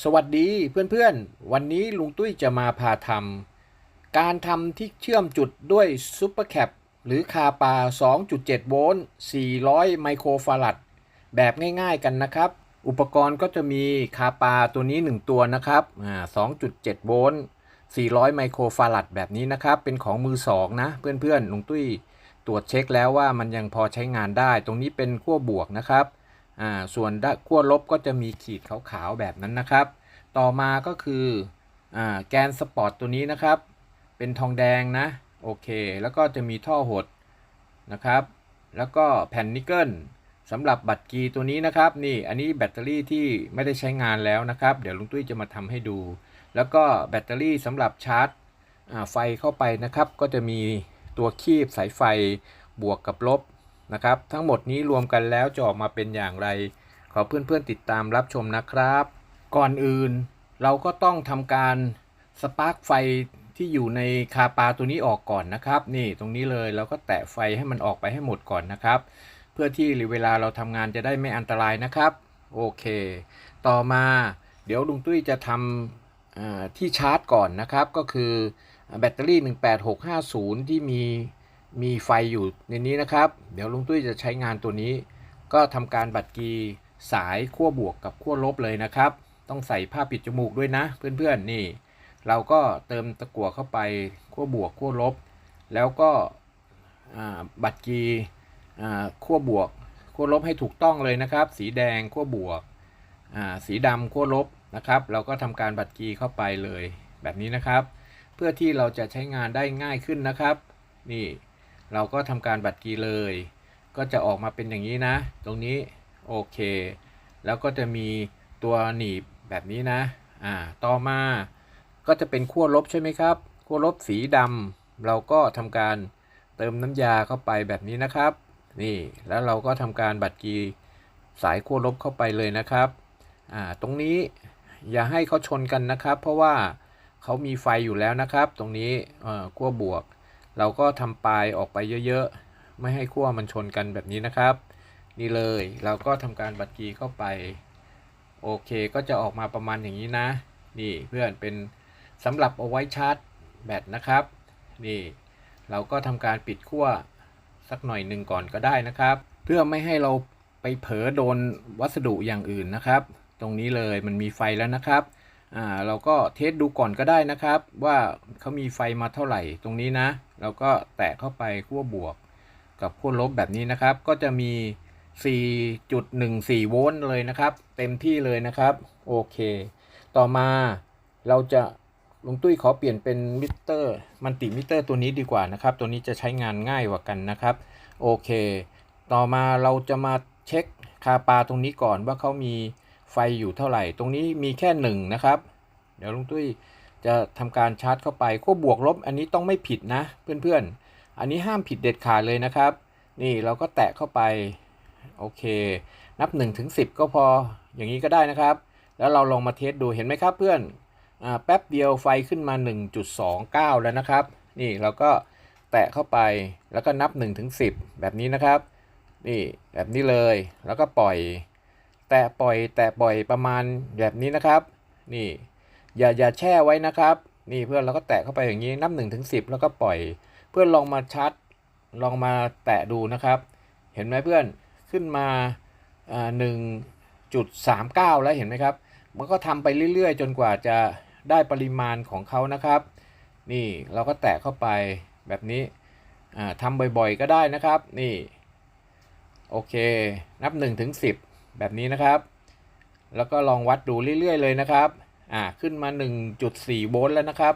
สวัสดีเพื่อนๆ วันนี้ลุงตุ้ยจะมาพาทำการทำที่เชื่อมจุดด้วยซุปเปอร์แคปหรือคาปา 2.7 โวลต์ 400 ไมโครฟารัดแบบง่ายๆกันนะครับ อุปกรณ์ก็จะมีคาปาตัวนี้ 1 ตัวนะครับอ่า2.7 โวลต์ 400 ไมโครฟารัดแบบนี้นะครับ เป็นของมือสองนะ เพื่อนๆลุงตุ้ยตรวจเช็คแล้วว่ามันยังพอใช้งานได้ ตรงนี้เป็นขั้วบวกนะครับ อ่าส่วนด้านขั้วลบก็จะมีขีดขาวๆแบบนั้นนะครับ ต่อมาก็คืออ่าแกนสปอร์ตตัวนี้นะครับ เป็นทองแดงนะโอเค แล้วก็จะมีท่อหดนะครับ แล้วก็แผ่นนิกเกิลสำหรับบัตรกีตัวนี้นะครับ นี่อันนี้แบตเตอรี่ที่ไม่ได้ใช้งานแล้วนะครับ เดี๋ยวลุงตุ้ยจะมาทำให้ดู แล้วก็แบตเตอรี่สำหรับชาร์จอ่าไฟเข้าไปนะครับ ก็จะมีตัวคีบสายไฟบวกกับลบ นะครับ ทั้งหมดนี้รวมกันแล้วจะออกมาเป็นอย่างไร ขอเพื่อนๆติดตามรับชมนะครับ ก่อนอื่นเราก็ต้องทำการสปาร์กไฟที่อยู่ในคาปาตัวนี้ออกก่อนนะครับ นี่ตรงนี้เลยเราก็แตะไฟให้มันออกไปให้หมดก่อนนะครับ เพื่อที่เวลาเราทำงานจะได้ไม่อันตรายนะครับโอเค ต่อมาเดี๋ยวลุงตุ้ยจะทำที่ชาร์จก่อนนะครับ ก็คือแบตเตอรี่ 18650 ที่มี มีไฟอยู่ในนี้นะครับ เดี๋ยวลุงตุ้ยจะใช้งานตัวนี้ ก็ทำการบัดกีสายขั้วบวกกับขั้วลบเลยนะครับ ต้องใส่ผ้าปิดจมูกด้วยนะ เพื่อนๆนี่ เราก็เติมตะกั่วเข้าไปขั้วบวกขั้วลบ แล้วก็บัดกีขั้วบวกขั้วลบให้ถูกต้องเลยนะครับ สีแดงขั้วบวกสีดำขั้วลบนะครับ เราก็ทำการบัดกีเข้าไปเลยแบบนี้นะครับ เพื่อที่เราจะใช้งานได้ง่ายขึ้นนะครับ นี่ เราก็ทำการบัตรกีเลย ก็จะออกมาเป็นอย่างนี้นะ ตรงนี้โอเค แล้วก็จะมีตัวหนีบแบบนี้นะ อ่า ต่อมาก็จะเป็นขั้วลบใช่ไหมครับ ขั้วลบสีดำเราก็ทำการเติมน้ำยาเข้าไปแบบนี้นะครับ นี่ แล้วเราก็ทำการบัตรกีสายขั้วลบเข้าไปเลยนะครับ อ่า ตรงนี้อย่าให้เขาชนกันนะครับ เพราะว่าเขามีไฟอยู่แล้วนะครับ ตรงนี้เอ่อขั้วบวก เราก็ทำปลายออกไปเยอะๆ ไม่ให้ขั้วมันชนกันแบบนี้นะครับ นี่เลยเราก็ทำการบัดกีเข้าไป โอเคก็จะออกมาประมาณอย่างนี้นะ นี่เพื่อนเป็นสำหรับเอาไว้ชาร์จแบตนะครับ นี่เราก็ทำการปิดขั้วสักหน่อยหนึ่งก่อนก็ได้นะครับ เพื่อไม่ให้เราไปเผลอโดนวัสดุอย่างอื่นนะครับ ตรงนี้เลยมันมีไฟแล้วนะครับ อ่าเราก็เทสดูก่อนก็ได้นะครับ ว่าเขามีไฟมาเท่าไหร่ตรงนี้นะ เราก็แตะเข้าไปขั้วบวกกับขั้วลบแบบนี้นะครับ ก็จะมี 4.14 โวลต์เลยนะครับ เต็มที่เลยนะครับโอเค ต่อมาเราจะลุงตุ้ยขอเปลี่ยนเป็นมิเตอร์มัลติมิเตอร์ตัวนี้ดีกว่านะครับ ตัวนี้จะใช้งานง่ายกว่ากันนะครับโอเค ต่อมาเราจะมาเช็คคาปาตรงนี้ก่อนว่าเขามี ไฟอยู่เท่าไหร่ ตรงนี้มีแค่หนึ่งนะครับ เดี๋ยวลุงตุ้ยจะทำการชาร์จเข้าไปขั้วบวกลบ อันนี้ต้องไม่ผิดนะเพื่อนๆ อันนี้ห้ามผิดเด็ดขาดเลยนะครับ นี่เราก็แตะเข้าไป โอเค นับ1ถึง10 ก็พออย่างนี้ก็ได้นะครับ แล้วเราลองมาเทสดูเห็นไหมครับเพื่อนอแป๊บเดียวไฟขึ้นมา 1.29 แล้วนะครับ นี่เราก็แตะเข้าไปแล้วก็นับ1ถึง10 แบบนี้นะครับ นี่แบบนี้เลยแล้วก็ปล่อย แตะปล่อย แตะปล่อยประมาณแบบนี้นะครับ นี่ อย่าอย่าแช่ไว้นะครับ นี่เพื่อนเราก็แตะเข้าไปอย่างนี้นับ1นถึงสิแล้วก็ปล่อย เพื่อนลองมาชาร์จลองมาแตะดูนะครับ เห็นไหมเพื่อนขึ้นมาหนึ่งจุดสามเก้าแล้วเห็นไหมครับ มันก็ทำไปเรื่อยๆ จนกว่าจะได้ปริมาณของเขานะครับ นี่เราก็แตะเข้าไปแบบนี้อ่าทำบ่อยๆก็ได้นะครับ นี่ โอเค นับ1ถึง10 แบบนี้นะครับ แล้วก็ลองวัดดูเรื่อยๆเลยนะครับ อ่า ขึ้นมา 1.4 โวลต์แล้วนะครับ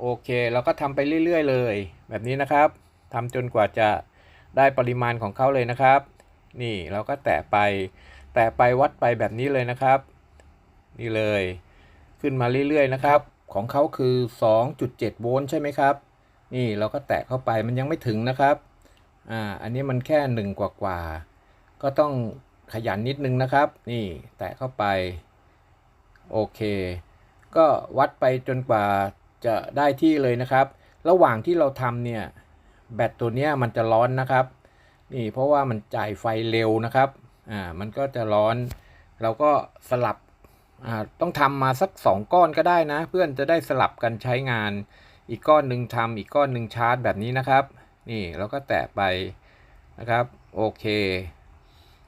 โอเค เราก็ทำไปเรื่อยๆเลย แบบนี้นะครับทำจนกว่าจะได้ปริมาณของเขาเลยนะครับ นี่เราก็แตะไป แตะไปวัดไปแบบนี้เลยนะครับ นี่เลย ขึ้นมาเรื่อยๆนะครับ ของเขาคือ 2.7 โวลต์ใช่ไหมครับ นี่เราก็แตะเข้าไปมันยังไม่ถึงนะครับ อ่า อันนี้มันแค่หนึ่งกว่า ก็ต้อง ขยันนิดนึงนะครับ นี่แตะเข้าไป โอเค ก็วัดไปจนกว่าจะได้ที่เลยนะครับ ระหว่างที่เราทำเนี่ย แบตตัวเนี้ยมันจะร้อนนะครับ นี่เพราะว่ามันจ่ายไฟเร็วนะครับ อ่า มันก็จะร้อน เราก็สลับ อ่า ต้องทำมาสักสองก้อนก็ได้นะ เพื่อนจะได้สลับกันใช้งาน อีกก้อนหนึ่งทำอีกก้อนหนึ่งชาร์จแบบนี้นะครับ นี่เราก็แตะไปนะครับ โอเค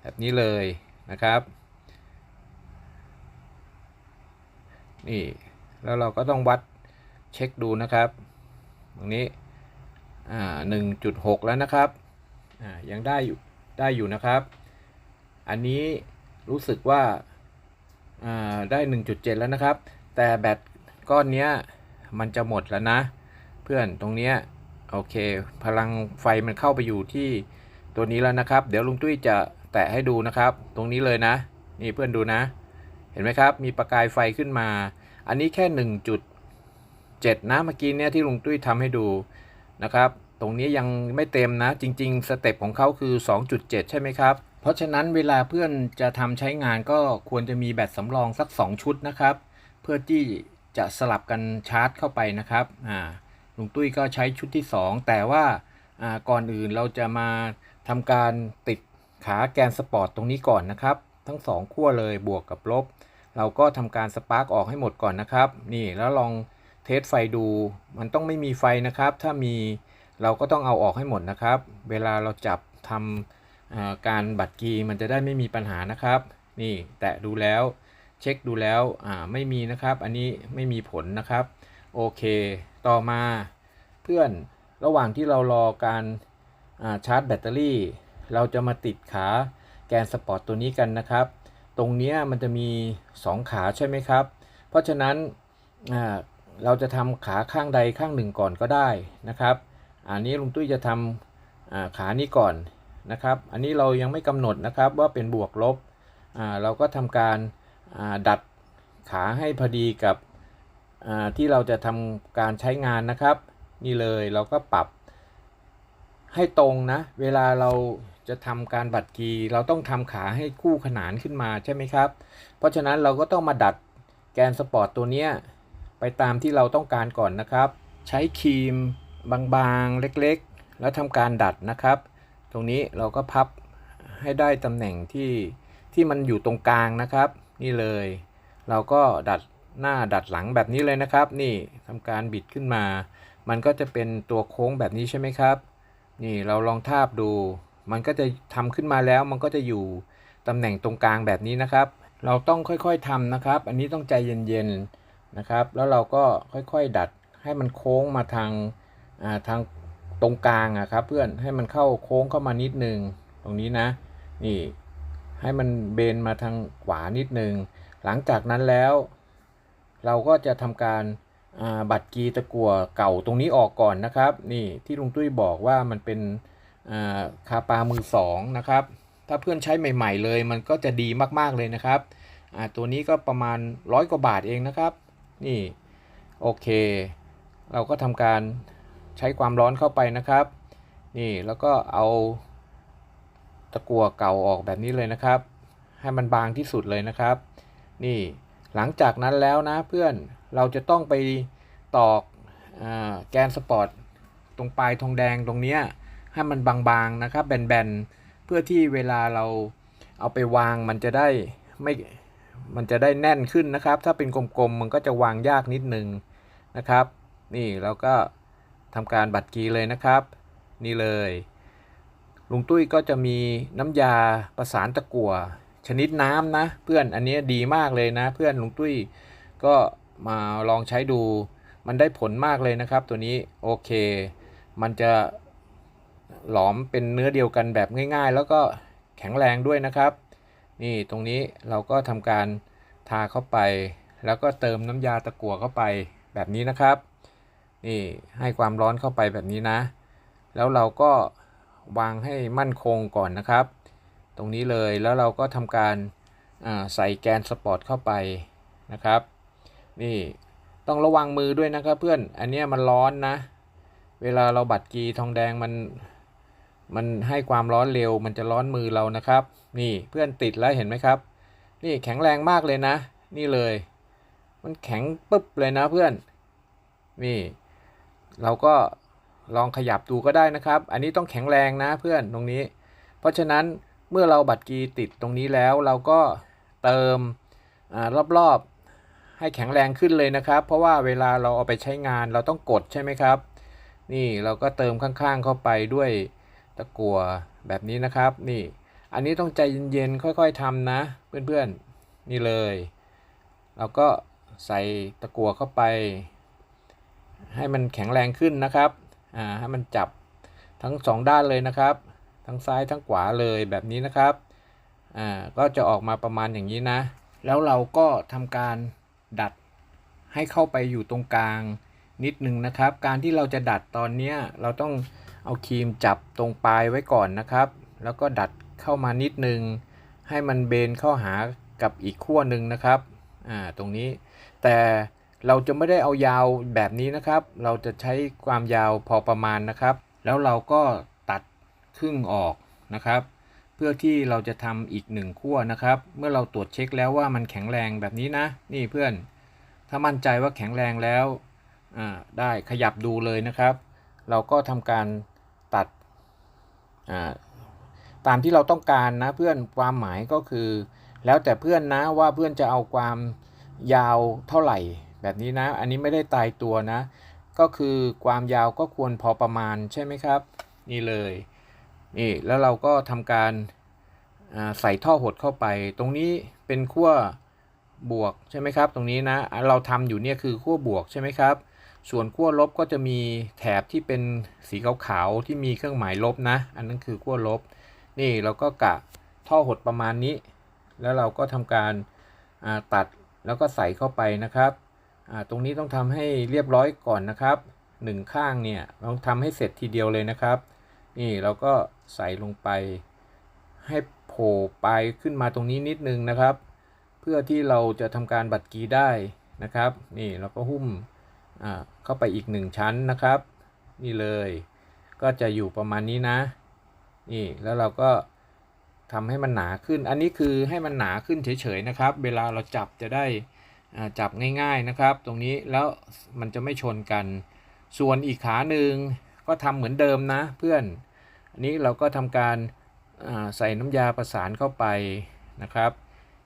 แบบนี้เลยนะครับนี่แล้วเราก็ต้องวัดเช็คดูนะครับตรงนี้อ่าหนึ่งจุดหกแล้วนะครับอ่ายังได้อยู่ได้อยู่นะครับ อันนี้รู้สึกว่าอ่าได้1.7แล้วนะครับ แต่แบตก้อนเนี้ยมันจะหมดแล้วนะ เพื่อนตรงเนี้ยโอเค พลังไฟมันเข้าไปอยู่ที่ตัวนี้แล้วนะครับ เดี๋ยวลุงตุ้ยจะ แตะให้ดูนะครับ ตรงนี้เลยนะ นี่เพื่อนดูนะ เห็นไหมครับ มีประกายไฟขึ้นมา อันนี้แค่ 1.7 นะเมื่อกี้เนี่ยที่ลุงตุ้ยทำให้ดูนะครับ ตรงนี้ยังไม่เต็มนะ จริง ๆ สเต็ปของเขาคือ 2.7 ใช่ไหมครับ เพราะฉะนั้นเวลาเพื่อนจะทำใช้งานก็ควรจะมีแบตสำรองสัก 2 ชุดนะครับ เพื่อที่จะสลับกันชาร์จเข้าไปนะครับ อ่า ลุงตุ้ยก็ใช้ชุดที่ 2 แต่ว่า อ่า ก่อนอื่นเราจะมาทำการติด ขาแกนสปอร์ตตรงนี้ก่อนนะครับ ทั้ง 2 ขั้วเลยบวกกับลบ เราก็ทำการสปาร์กออกให้หมดก่อนนะครับ นี่แล้วลองเทสไฟดู มันต้องไม่มีไฟนะครับ ถ้ามีเราก็ต้องเอาออกให้หมดนะครับ เวลาเราจับทำการบัตรกีมันจะได้ไม่มีปัญหานะครับ นี่แตะดูแล้วเช็คดูแล้วไม่มีนะครับ อันนี้ไม่มีผลนะครับ โอเค ต่อมาเพื่อนระหว่างที่เรารอการาชาร์จแบตเตอรี่ เราจะมาติดขาแกนสปอร์ตตัวนี้กันนะครับ ตรงนี้มันจะมี 2 ขาใช่ไหมครับ เพราะฉะนั้นเราจะทำขาข้างใดข้างหนึ่งก่อนก็ได้นะครับ อันนี้ลุงตุ้ยจะทำขานี้ก่อนนะครับ อันนี้เรายังไม่กำหนดนะครับว่าเป็นบวกลบ เราก็ทำการดัดขาให้พอดีกับที่เราจะทำการใช้งานนะครับ นี่เลยเราก็ปรับให้ตรงนะ เวลาเรา จะทำการบัดกีเราต้องทำขาให้คู่ขนานขึ้นมาใช่ไหมครับ เพราะฉะนั้นเราก็ต้องมาดัดแกนสปอร์ตตัวเนี้ยไปตามที่เราต้องการก่อนนะครับ ใช้ครีมบางๆเล็กๆ แล้วทำการดัดนะครับ ตรงนี้เราก็พับให้ได้ตำแหน่งที่ที่มันอยู่ตรงกลางนะครับ นี่เลย เราก็ดัดหน้าดัดหลังแบบนี้เลยนะครับ นี่ทำการบิดขึ้นมา มันก็จะเป็นตัวโค้งแบบนี้ใช่ไหมครับ นี่เราลองทาบดู มันก็จะทำขึ้นมาแล้วมันก็จะอยู่ตำแหน่งตรงกลางแบบนี้นะครับ เราต้องค่อยๆทำนะครับ อันนี้ต้องใจเย็นๆนะครับ แล้วเราก็ค่อยๆดัดให้มันโค้งมาทางอ่าทางตรงกลางอะครับ เพื่อนให้มันเข้าโค้งเข้ามานิดนึงตรงนี้นะ นี่ให้มันเบนมาทางขวานิดนึง หลังจากนั้นแล้ว เราก็จะทำการาบัตรกีตะกัวเก่าตรงนี้ออกก่อนนะครับ นี่ที่ลุงตุ้ยบอกว่ามันเป็น คาปามือสองนะครับ ถ้าเพื่อนใช้ใหม่ ๆ เลย มันก็จะดีมากๆเลยนะครับ ตัวนี้ก็ประมาณร้อยกว่าบาทเองนะครับ นี่โอเค เราก็ทำการใช้ความร้อนเข้าไปนะครับ นี่แล้วก็เอาตะกั่วเก่าออกแบบนี้เลยนะครับ ให้มันบางที่สุดเลยนะครับ นี่หลังจากนั้นแล้วนะเพื่อนเราจะต้องไปตอกอแกนสปอร์ตตรงปลายทองแดงตรงเนี้ย ให้มันบางๆนะครับแบนๆ เพื่อที่เวลาเราเอาไปวางมันจะได้ไม่มันจะได้แน่นขึ้นนะครับ ถ้าเป็นกลมๆมันก็จะวางยากนิดนึงนะครับ นี่เราก็ทำการบัดกีเลยนะครับ นี่เลยลุงตุ้ยก็จะมีน้ำยาประสานตะกั่วชนิดน้ำนะ เพื่อนอันนี้ดีมากเลยนะ เพื่อนลุงตุ้ยก็มาลองใช้ดู มันได้ผลมากเลยนะครับ ตัวนี้โอเค มันจะ หลอมเป็นเนื้อเดียวกันแบบง่ายๆ แล้วก็แข็งแรงด้วยนะครับ นี่ตรงนี้เราก็ทำการทาเข้าไป แล้วก็เติมน้ำยาตะกั่วเข้าไปแบบนี้นะครับ นี่ให้ความร้อนเข้าไปแบบนี้นะ แล้วเราก็วางให้มั่นคงก่อนนะครับ ตรงนี้เลยแล้วเราก็ทำการใส่แกนสปอร์ตเข้าไปนะครับ นี่ต้องระวังมือด้วยนะครับเพื่อนอันเนี้ยมันร้อนนะ เวลาเราบัดกีทองแดงมัน มันให้ความร้อนเร็ว มันจะร้อนมือเรานะครับ นี่เพื่อนติดแล้วเห็นไหมครับ นี่แข็งแรงมากเลยนะ นี่เลย มันแข็งปึ๊บเลยนะเพื่อน นี่ เราก็ลองขยับดูก็ได้นะครับ อันนี้ต้องแข็งแรงนะเพื่อนตรงนี้ เพราะฉะนั้นเมื่อเราบัตรกีติดตรงนี้แล้ว เราก็เติมอรอบๆ ให้แข็งแรงขึ้นเลยนะครับ เพราะว่าเวลาเราเอาไปใช้งานเราต้องกดใช่ไหมครับ นี่เราก็เติมข้างๆเข้าไปด้วย ตะกัวแบบนี้นะครับ นี่ อันนี้ต้องใจเย็นๆ ค่อยๆทำนะ เพื่อนๆ นี่เลย เราก็ใส่ตะกัวเข้าไป ให้มันแข็งแรงขึ้นนะครับ อ่า ให้มันจับทั้งสองด้านเลยนะครับ ทั้งซ้ายทั้งขวาเลยแบบนี้นะครับ อ่า ก็จะออกมาประมาณอย่างนี้นะ แล้วเราก็ทำการดัดให้เข้าไปอยู่ตรงกลางนิดนึงนะครับ การที่เราจะดัดตอนนี้เราต้อง เอาครีมจับตรงปลายไว้ก่อนนะครับ แล้วก็ดัดเข้ามานิดนึง ให้มันเบนเข้าหากับอีกขั้วหนึ่งนะครับอ่าตรงนี้ แต่เราจะไม่ได้เอายาวแบบนี้นะครับ เราจะใช้ความยาวพอประมาณนะครับ แล้วเราก็ตัดครึ่งออกนะครับ เพื่อที่เราจะทำอีกหนึ่งขั้วนะครับ เมื่อเราตรวจเช็คแล้วว่ามันแข็งแรงแบบนี้นะ นี่เพื่อน ถ้ามั่นใจว่าแข็งแรงแล้วอ่าได้ขยับดูเลยนะครับ เราก็ทำการตัดตามที่เราต้องการนะเพื่อนความหมายก็คือ แล้วแต่เพื่อนนะว่าเพื่อนจะเอาความยาวเท่าไหร่ แบบนี้นะ อันนี้ไม่ได้ตายตัวนะ ก็คือความยาวก็ควรพอประมาณใช่ไหมครับ นี่เลยนี่แล้วเราก็ทำการใส่ท่อหดเข้าไป ตรงนี้เป็นขั้วบวกใช่ไหมครับ ตรงนี้นะเราทำอยู่เนี่ยคือขั้วบวกใช่ไหมครับ ส่วนขั้วลบก็จะมีแถบที่เป็นสีขาวๆที่มีเครื่องหมายลบนะ อันนั้นคือขั้วลบ นี่เราก็กะท่อหดประมาณนี้ แล้วเราก็ทำการตัดแล้วก็ใส่เข้าไปนะครับ ตรงนี้ต้องทำให้เรียบร้อยก่อนนะครับหนึ่งข้างเนี่ยเราทำให้เสร็จทีเดียวเลยนะครับ นี่เราก็ใส่ลงไปให้โผล่ไปขึ้นมาตรงนี้นิดนึงนะครับ เพื่อที่เราจะทำการบัดกีได้นะครับ นี่เราก็หุ้ม เข้าไปอีกหนึ่งชั้นนะครับ นี่เลยก็จะอยู่ประมาณนี้นะ นี่แล้วเราก็ทำให้มันหนาขึ้น อันนี้คือให้มันหนาขึ้นเฉยๆนะครับ เวลาเราจับจะได้จับง่ายๆนะครับ ตรงนี้แล้วมันจะไม่ชนกัน ส่วนอีกขาหนึ่งก็ทำเหมือนเดิมนะเพื่อน อันนี้เราก็ทำการใส่น้ำยาประสานเข้าไปนะครับ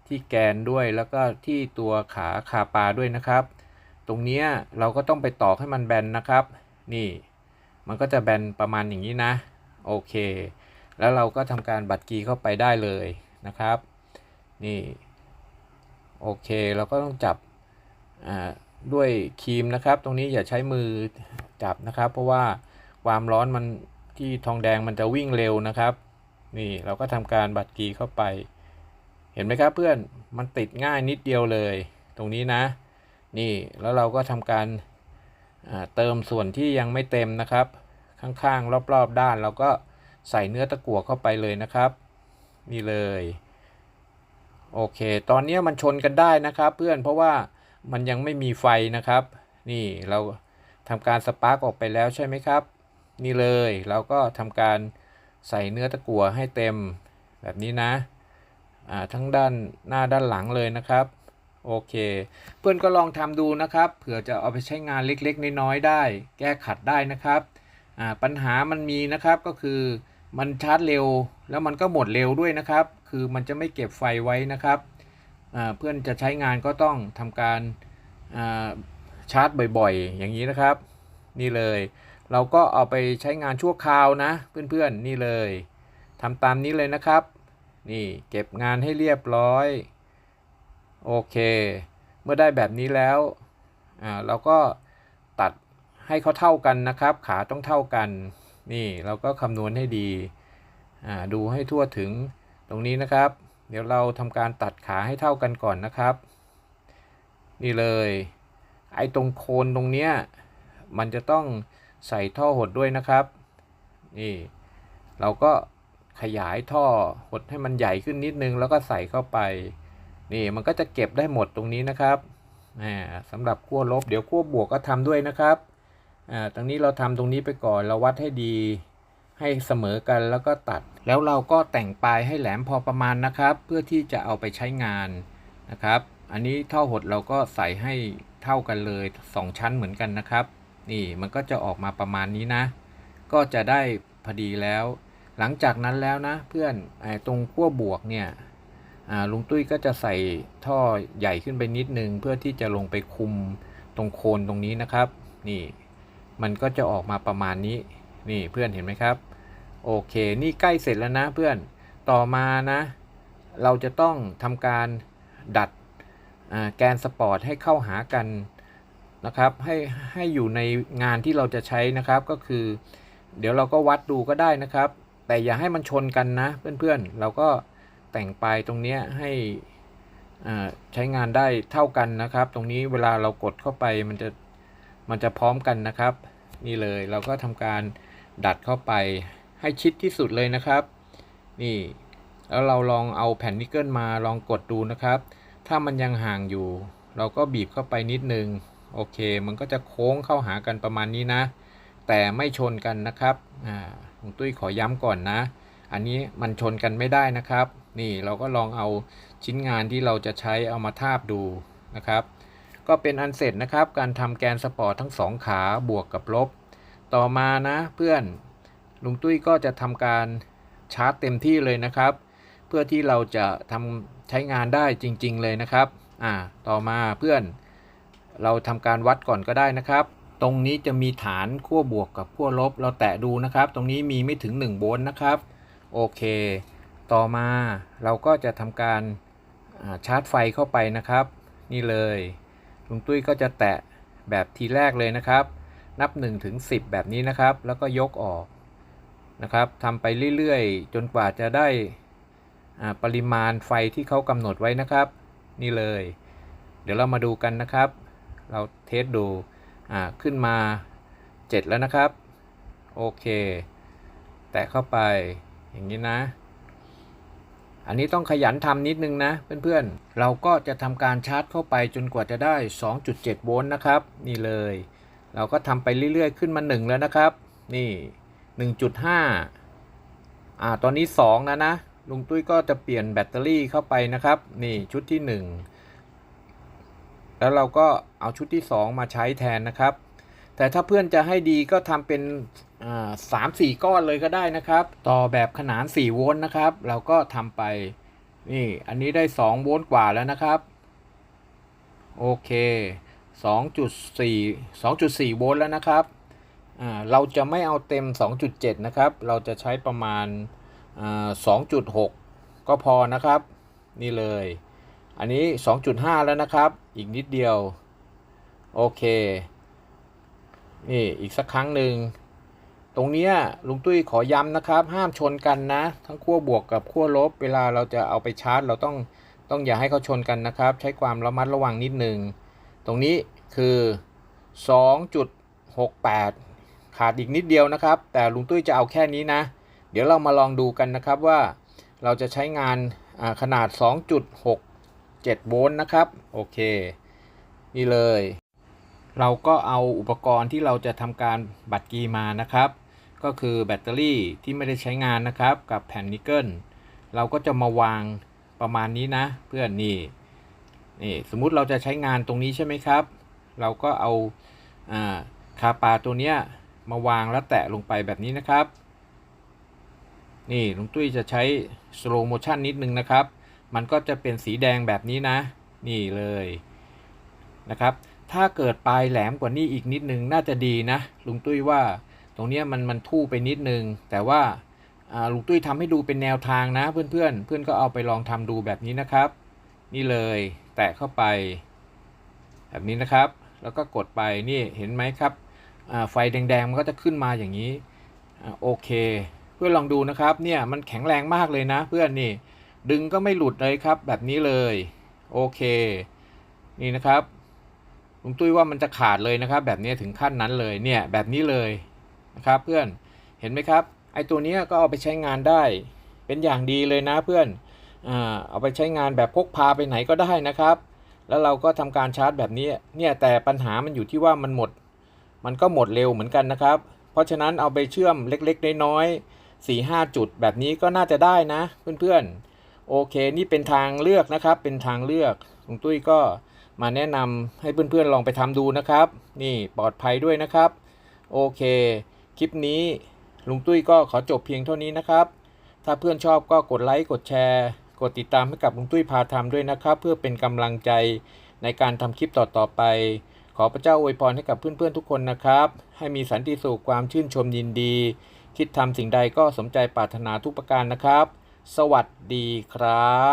ที่แกนด้วยแล้วก็ที่ตัวขาคาปลาด้วยนะครับ รงนี้เราก็ต้องไปตอกให้มันแบนนะครับ นี่ มันก็จะแบนประมาณอย่างนี้นะ โอเค แล้วเราก็ทำการบัดกีเข้าไปได้เลยนะครับ นี่ โอเค เราก็ต้องจับด้วยครีมนะครับ ตรงนี้อย่าใช้มือจับนะครับ เพราะว่าความร้อนมันที่ทองแดงมันจะวิ่งเร็วนะครับ นี่เราก็ทำการบัดกีเข้าไป เห็นไหมครับเพื่อน มันติดง่ายนิดเดียวเลย ตรงนี้นะ นี่แล้วเราก็ทำการเติมส่วนที่ยังไม่เต็มนะครับ ข้างๆรอบๆด้านเราก็ใส่เนื้อตะกั่วเข้าไปเลยนะครับ นี่เลยโอเค ตอนนี้มันชนกันได้นะครับ เพื่อนเพราะว่ามันยังไม่มีไฟนะครับ นี่เราทำการสปาร์กออกไปแล้วใช่ไหมครับ นี่เลยเราก็ทำการใส่เนื้อตะกั่วให้เต็มแบบนี้นะทั้งด้านหน้าด้านหลังเลยนะครับ โอเค เพื่อนก็ลองทำดูนะครับ เผื่อจะเอาไปใช้งานเล็กๆ น้อยๆได้ แก้ขัดได้นะครับปัญหามันมีนะครับก็คือมันชาร์จเร็ว แล้วมันก็หมดเร็วด้วยนะครับ คือมันจะไม่เก็บไฟไว้นะครับเพื่อนจะใช้งานก็ต้องทำการชาร์จบ่อยๆ อย่างนี้นะครับ นี่เลย เราก็เอาไปใช้งานชั่วคราวนะ เพื่อนๆนี่เลยทำตามนี้เลยนะครับ นี่เก็บงานให้เรียบร้อย โอเค เมื่อได้แบบนี้แล้วอ่าเราก็ตัดให้เขาเท่ากันนะครับ ขาต้องเท่ากัน นี่เราก็คำนวณให้ดีอ่าดูให้ทั่วถึงตรงนี้นะครับ เดี๋ยวเราทำการตัดขาให้เท่ากันก่อนนะครับ นี่เลย ไอ้ตรงโคนตรงเนี้ยมันจะต้องใส่ท่อหดด้วยนะครับ นี่เราก็ขยายท่อหดให้มันใหญ่ขึ้นนิดนึงแล้วก็ใส่เข้าไป นี่มันก็จะเก็บได้หมดตรงนี้นะครับอ่าสำหรับขั้วลบเดี๋ยวขั้วบวกก็ทำด้วยนะครับตรงนี้เราทำตรงนี้ไปก่อนเราวัดให้ดีให้เสมอกันแล้วก็ตัด แล้วเราก็แต่งปลายให้แหลมพอประมาณนะครับ เพื่อที่จะเอาไปใช้งานนะครับ อันนี้ท่อหดเราก็ใส่ให้เท่ากันเลย 2 ชั้นเหมือนกันนะครับ นี่มันก็จะออกมาประมาณนี้นะ ก็จะได้พอดีแล้ว หลังจากนั้นแล้วนะเพื่อนไอ้ตรงขั้วบวกเนี่ย ลุงตุ้ยก็จะใส่ท่อใหญ่ขึ้นไปนิดนึง เพื่อที่จะลงไปคุมตรงโคนตรงนี้นะครับ นี่ มันก็จะออกมาประมาณนี้ นี่เพื่อนเห็นไหมครับ โอเค นี่ใกล้เสร็จแล้วนะเพื่อนต่อมานะ เราจะต้องทำการดัดแกนสปอร์ตให้เข้าหากันนะครับให้ให้อยู่ในงานที่เราจะใช้นะครับก็คือ เดี๋ยวเราก็วัดดูก็ได้นะครับ แต่อย่าให้มันชนกันนะเพื่อนๆ เราก็ แต่งไปตรงนี้ให้ใช้งานได้เท่ากันนะครับ ตรงนี้เวลาเรากดเข้าไปมันจะมันจะพร้อมกันนะครับ นี่เลยเราก็ทำการดัดเข้าไปให้ชิดที่สุดเลยนะครับ นี่ แล้วเราลองเอาแผ่นนิกเกิลมาลองกดดูนะครับ ถ้ามันยังห่างอยู่ เราก็บีบเข้าไปนิดนึงโอเค มันก็จะโค้งเข้าหากันประมาณนี้นะ แต่ไม่ชนกันนะครับอ่าลุงตุ้ยขอย้ำก่อนนะ อันนี้มันชนกันไม่ได้นะครับ นี่เราก็ลองเอาชิ้นงานที่เราจะใช้เอามาทาบดูนะครับ ก็เป็นอันเสร็จนะครับ การทำแกนสปอร์ตทั้งสองขาบวกกับลบ ต่อมานะเพื่อนลุงตุ้ยก็จะทำการชาร์จเต็มที่เลยนะครับ เพื่อที่เราจะทำใช้งานได้จริง ๆ เลยนะครับอ่าต่อมาเพื่อน เราทำการวัดก่อนก็ได้นะครับ ตรงนี้จะมีฐานขั้วบวกกับขั้วลบ เราแตะดูนะครับ ตรงนี้มีไม่ถึง1โวลต์นะครับ โอเค ต่อมาเราก็จะทำการาชาร์จไฟเข้าไปนะครับ นี่เลยลุงตุ้ยก็จะแตะแบบทีแรกเลยนะครับ นับ1ถึง10 แบบนี้นะครับ แล้วก็ยกออกนะครับทำไปเรื่อยๆ จนกว่าจะได้ปริมาณไฟที่เขากำหนดไว้นะครับ นี่เลย เดี๋ยวเรามาดูกันนะครับ เราเทสดูขึ้นมา 7 แล้วนะครับ โอเค แตะเข้าไปอย่างนี้นะ อันนี้ต้องขยันทำนิดนึงนะเพื่อนๆ เราก็จะทำการชาร์จเข้าไปจนกว่าจะได้ 2.7 โวลต์นะครับ นี่เลย เราก็ทำไปเรื่อยๆ ขึ้นมา 1 แล้วนะครับ นี่ 1.5 อ่า ตอนนี้2นะนะ ลุงตุ้ยก็จะเปลี่ยนแบตเตอรี่เข้าไปนะครับ นี่ชุดที่ 1 แล้วเราก็เอาชุดที่ 2 มาใช้แทนนะครับ แต่ถ้าเพื่อนจะให้ดีก็ทำเป็น สามสี่ก้อนเลยก็ได้นะครับ ต่อแบบขนาน 4 โวลต์นะครับ เราก็ทำไปนี่อันนี้ได้ 2 โวลต์กว่าแล้วนะครับ โอเค 2.4 2.4 โวลต์แล้วนะครับเราจะไม่เอาเต็ม 2.7 นะครับ เราจะใช้ประมาณอ่า2.6 ก็พอนะครับ นี่เลย อันนี้ 2.5 แล้วนะครับ อีกนิดเดียว โอเค นี่อีกสักครั้งหนึ่ง ตรงนี้ลุงตุ้ยขอย้ำนะครับ ห้ามชนกันนะ ทั้งขั้วบวกกับขั้วลบ เวลาเราจะเอาไปชาร์จ เราต้องต้องอย่าให้เขาชนกันนะครับ ใช้ความระมัดระวังนิดหนึ่งตรงนี้คือ 2.68 ขาดอีกนิดเดียวนะครับ แต่ลุงตุ้ยจะเอาแค่นี้นะ เดี๋ยวเรามาลองดูกันนะครับว่าเราจะใช้งานอ่าขนาด 2.67 โวลต์นะครับ โอเค นี่เลย เราก็เอาอุปกรณ์ที่เราจะทำการบัตรกีมานะครับ ก็คือแบตเตอรี่ที่ไม่ได้ใช้งานนะครับกับแผ่นนิกเกิลเราก็จะมาวางประมาณนี้นะ เพื่อนนี่นี่สมมุติเราจะใช้งานตรงนี้ใช่ไหมครับ เราก็เอาอาคาปาตัวเนี้ยมาวางแล้วแตะลงไปแบบนี้นะครับ นี่ลุงตุ้ยจะใช้ slow motion นิดนึงนะครับ มันก็จะเป็นสีแดงแบบนี้นะ นี่เลยนะครับ ถ้าเกิดปลายแหลมกว่านี้อีกนิดนึงน่าจะดีนะลุงตุ้ยว่า รงนี้มันมันทู่ไปนิดนึง แต่ว่าลุงตุ้ยทำให้ดูเป็นแนวทางนะเพื่อนเพื่อนเพื่อนก็เอาไปลองทำดูแบบนี้นะครับ นี่เลยแตะเข้าไป แบบนี้นะครับ แล้วก็กดไปนี่เห็นไหมครับไฟแดงๆมันก็จะขึ้นมาอย่างนี้โอเค เพื่อนลองดูนะครับเนี่ยมันแข็งแรงมากเลยนะ เพื่อนนี่ดึงก็ไม่หลุดเลยครับ แบบนี้เลยโอเค นี่นะครับลุงตุ้ยว่ามันจะขาดเลยนะครับ แบบนี้ถึงขั้นนั้นเลยเนี่ยแบบนี้เลย นะครับเพื่อนเห็นไหมครับไอตัวนี้ก็เอาไปใช้งานได้เป็นอย่างดีเลยนะเพื่อนเอาไปใช้งานแบบพกพาไปไหนก็ได้นะครับ แล้วเราก็ทำการชาร์จแบบนี้เนี่ยแต่ปัญหามันอยู่ที่ว่ามันหมด มันก็หมดเร็วเหมือนกันนะครับ เพราะฉะนั้นเอาไปเชื่อมเล็กๆน้อยๆสี่ห้าจุดแบบนี้ก็น่าจะได้นะเพื่อนๆโอเคนี่เป็นทางเลือกนะครับ เป็นทางเลือกลุงตุ้ยก็มาแนะนำให้เพื่อนๆลองไปทำดูนะครับ นี่ปลอดภัยด้วยนะครับ โอเค ลิปนี้ลุงตุ้ยก็ขอจบเพียงเท่านี้นะครับ ถ้าเพื่อนชอบก็กดไลค์กดแชร์กกดติดตามให้กับลุงตุ้ยพาทำด้วยนะครับ เพื่อเป็นกำลังใจในการทำคลิปต่อๆไป ขอพระเจ้าอวยพรให้กับเพื่อนๆทุกคนนะครับ ให้มีสันติสุขความชื่นชมยินดี คิดทำสิ่งใดก็สมใจปรารถนาทุกประการนะครับ สวัสดีครับ